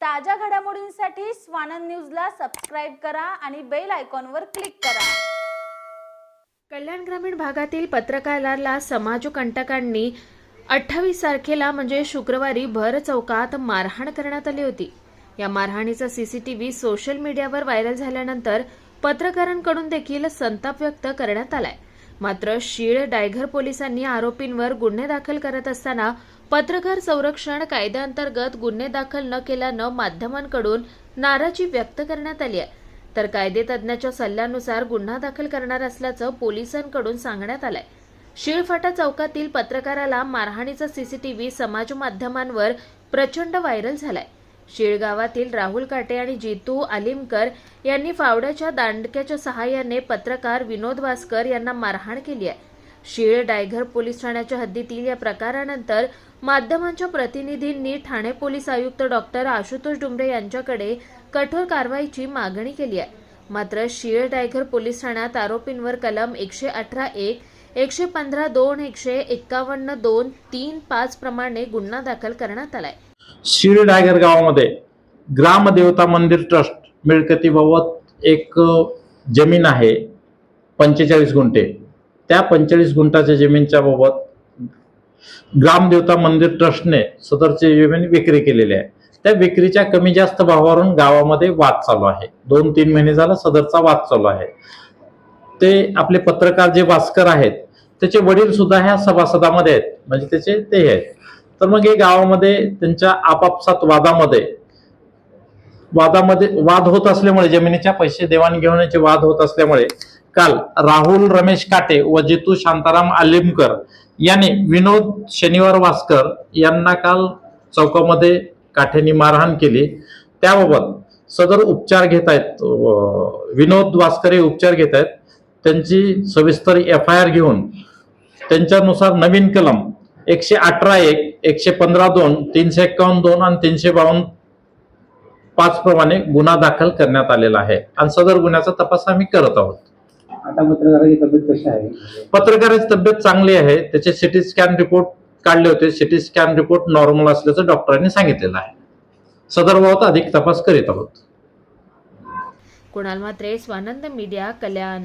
ताज्या घडामोडींसाठी स्वानंद न्यूजला सबस्क्राईब करा आणि बेल आयकॉनवर क्लिक करा. कल्याण ग्रामीण भागातील पत्रकाराला समाजकंटकांनी अठ्ठावीस तारखेला म्हणजे शुक्रवारी भर चौकात मारहाण करण्यात आली होती. या मारहाणीचा सीसीटीव्ही सोशल मीडियावर व्हायरल झाल्यानंतर पत्रकारांकडून देखील संताप व्यक्त करण्यात आलाय. मात्र शीळ डायघर पोलिसांनी आरोपींवर गुन्हे दाखल करत असताना पत्रकार संरक्षण कायद्याअंतर्गत गुन्हे दाखल न केल्यानं माध्यमांकडून नाराजी व्यक्त करण्यात आली आहे. तर कायदेतज्ञाच्या सल्ल्यानुसार गुन्हा दाखल करणार असल्याचं पोलिसांकडून सांगण्यात आलंय. शिळफाटा चौकातील पत्रकाराला मारहाणीचा सीसीटीव्ही समाज माध्यमांवर प्रचंड व्हायरल झालाय. शिळगावातील राहुल काटे आणि जितू आलिमकर यांनी फावड्याच्या दांडक्याच्या सहाय्याने पत्रकार विनोद वासकर यांना मारहाण केली आहे. शीळ डायघर पोलीस ठाण्याच्या हद्दीतील या प्रकारानंतर माध्यमांच्या प्रतिनिधींनी ठाणे पोलीस आयुक्त डॉक्टर आशुतोष डुमरे यांच्याकडे कठोर कारवाईची मागणी केली आहे. मात्र शीळ डायघर पोलीस ठाण्यात आरोपींवर कलम एकशे अठरा एक एकशे पंधरा दोन एकशे एक्कावन्न दोन तीन पाच प्रमाणे गुन्हा दाखल करण्यात आलाय. शिर्डी डायगर गावामध्ये ग्रामदेवता मंदिर ट्रस्ट मिळकतीबाबत एक जमीन आहे पंचेचाळीस गुंठे. त्या पंचेचाळीस गुंठाच्या जमीनच्या बाबत ग्रामदेवता मंदिर ट्रस्टने सदरची जमीन विक्री केलेली आहे. त्या विक्रीच्या कमी जास्त भावावरून गावामध्ये वाद चालू आहे. दोन तीन महिने झाला सदरचा वाद चालू आहे. ते आपले पत्रकार जे भास्कर आहेत त्याचे वडील सुद्धा ह्या सभासदामध्ये आहेत. म्हणजे त्याचे ते आहेत. तर मग हे गावामध्ये त्यांच्या आपापसात वादामध्ये वादामध्ये वाद होत असल्यामुळे जमिनीच्या पैसे देवाणघेवाणीचे वाद होत असल्यामुळे काल राहुल रमेश काटे व जितू शांताराम आलिमकर यांनी विनोद शनिवार वासकर यांना काल चौकामध्ये काठ्यांनी मारहाण केली. त्याबाबत सदर उपचार घेत आहेत विनोद वासकर हे उपचार घेत आहेत. त्यांची सविस्तर एफ आय आर घेऊन त्यांच्यानुसार नवीन कलम एकशे अठरा एक एकशे पंधरा दोन तीनशे एक्कावन्न दोन आणि तीनशे बावन्न पाच प्रमाणे गुन्हा दाखल करण्यात आलेला आहे. आणि सदर गुन्ह्याचा तपास आम्ही करत आहोत. आता पत्रकाराची तब्येत कशी आहे? पत्रकाराची तब्येत चांगली आहे. त्याचे सिटी स्कॅन रिपोर्ट काढले होते. सिटी स्कॅन रिपोर्ट नॉर्मल असल्याचं डॉक्टरांनी सांगितलेलं आहे. सदर बाबत अधिक तपास करीत आहोत. कुणाल मात्रे स्वानंद मीडिया कल्याण.